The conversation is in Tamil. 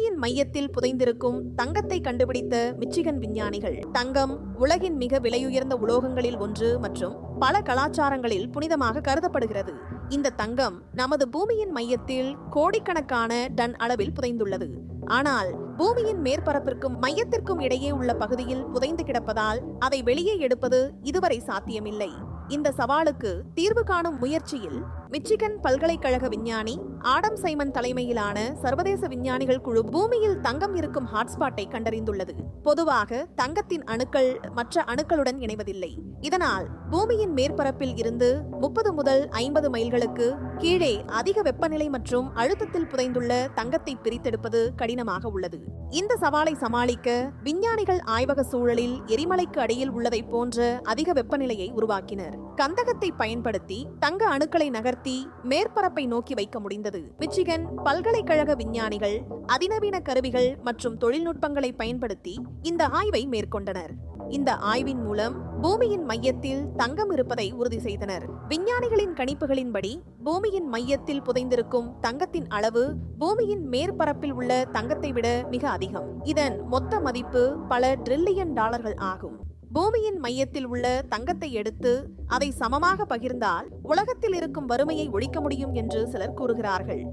பூமியின் மையத்தில் புதைந்திருக்கும் தங்கத்தை கண்டுபிடித்த மிச்சிகன் விஞ்ஞானிகள் தங்கம் உலகின் மிக விலையுயர்ந்த உலோகங்களில் ஒன்று மற்றும் பல கலாச்சாரங்களில் புனிதமாக கருதப்படுகிறது. இந்த தங்கம் நமது பூமியின் மையத்தில் கோடிக்கணக்கான டன் அளவில் புதைந்துள்ளது. ஆனால் பூமியின் மேற்பரப்பிற்கும் மையத்திற்கும் இடையே உள்ள பகுதியில் புதைந்து கிடப்பதால் அதை வெளியே எடுப்பது இதுவரை சாத்தியமில்லை. இந்த சவாலுக்கு தீர்வு காணும் முயற்சியில் மிச்சிகன் பல்கலைக்கழக விஞ்ஞானி ஆடம் சைமன் தலைமையிலான சர்வதேச விஞ்ஞானிகள் குழு பூமியில் தங்கம் இருக்கும் ஹாட்ஸ்பாட்டை கண்டறிந்துள்ளது. பொதுவாக தங்கத்தின் அணுக்கள் மற்ற அணுக்களுடன் இணைவதில்லை. இதனால் பூமியின் மேற்பரப்பில் இருந்து முப்பது முதல் ஐம்பது மைல்களுக்கு கீழே அதிக வெப்பநிலை மற்றும் அழுத்தத்தில் புதைந்துள்ள தங்கத்தை பிரித்தெடுப்பது கடினமாக உள்ளது. இந்த சவாலை சமாளிக்க விஞ்ஞானிகள் ஆய்வக சூழலில் எரிமலைக்கு அடியில் உள்ளதைப் போன்ற அதிக வெப்பநிலையை உருவாக்கினர். கந்தகத்தை பயன்படுத்தி தங்க அணுக்களை நகர்த்தி மேற்பரப்பை நோக்கி வைக்க முடிந்தது. மிச்சிகன் பல்கலைக்கழக விஞ்ஞானிகள் அதிநவீன கருவிகள் மற்றும் தொழில்நுட்பங்களை பயன்படுத்தி இந்த ஆய்வை மேற்கொண்டனர். இந்த ஆய்வின் மூலம் பூமியின் மையத்தில் தங்கம் இருப்பதை உறுதி செய்தனர். விஞ்ஞானிகளின் கணிப்புகளின்படி பூமியின் மையத்தில் புதைந்திருக்கும் தங்கத்தின் அளவு பூமியின் மேற்பரப்பில் உள்ள தங்கத்தை விட மிக அதிகம். இதன் மொத்த மதிப்பு பல ட்ரில்லியன் டாலர்கள் ஆகும். பூமியின் மையத்தில் உள்ள தங்கத்தை எடுத்து அதை சமமாக பகிர்ந்தால் உலகத்தில் இருக்கும் வறுமையை ஒழிக்க முடியும் என்று சிலர் கூறுகிறார்கள்.